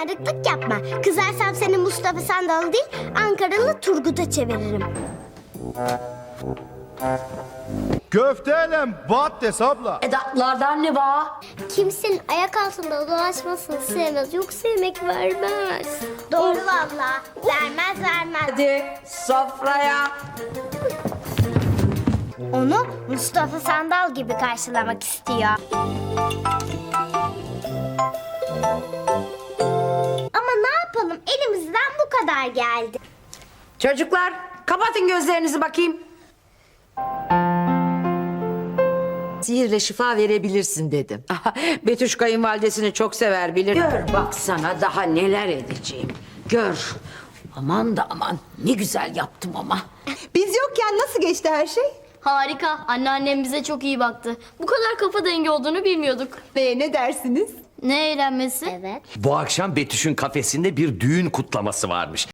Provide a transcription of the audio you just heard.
şımarıklık yapma. Kızarsam seni Mustafa Sandal değil Ankaralı Turgut'a çeviririm. Köfteyle patates abla. Edatlardan ne var? Kimsenin ayak altında dolaşmasını sevmez. Yoksa yemek vermez. Doğru valla. Vermez vermez. Hadi sofraya. Onu Mustafa Sandal gibi karşılamak istiyor. Elimizden bu kadar geldi. Çocuklar kapatın gözlerinizi bakayım. Sihirle şifa verebilirsin dedim. Betüş kayınvalidesini çok sever bilir. Gör bak sana daha neler edeceğim. Gör. Aman da aman ne güzel yaptım ama. Biz yokken nasıl geçti her şey? Harika. Anneannem bize çok iyi baktı. Bu kadar kafa dengi olduğunu bilmiyorduk. Ee, ne dersiniz? Ne eğlenmesi? Evet. Bu akşam Betüş'ün kafesinde bir düğün kutlaması varmış.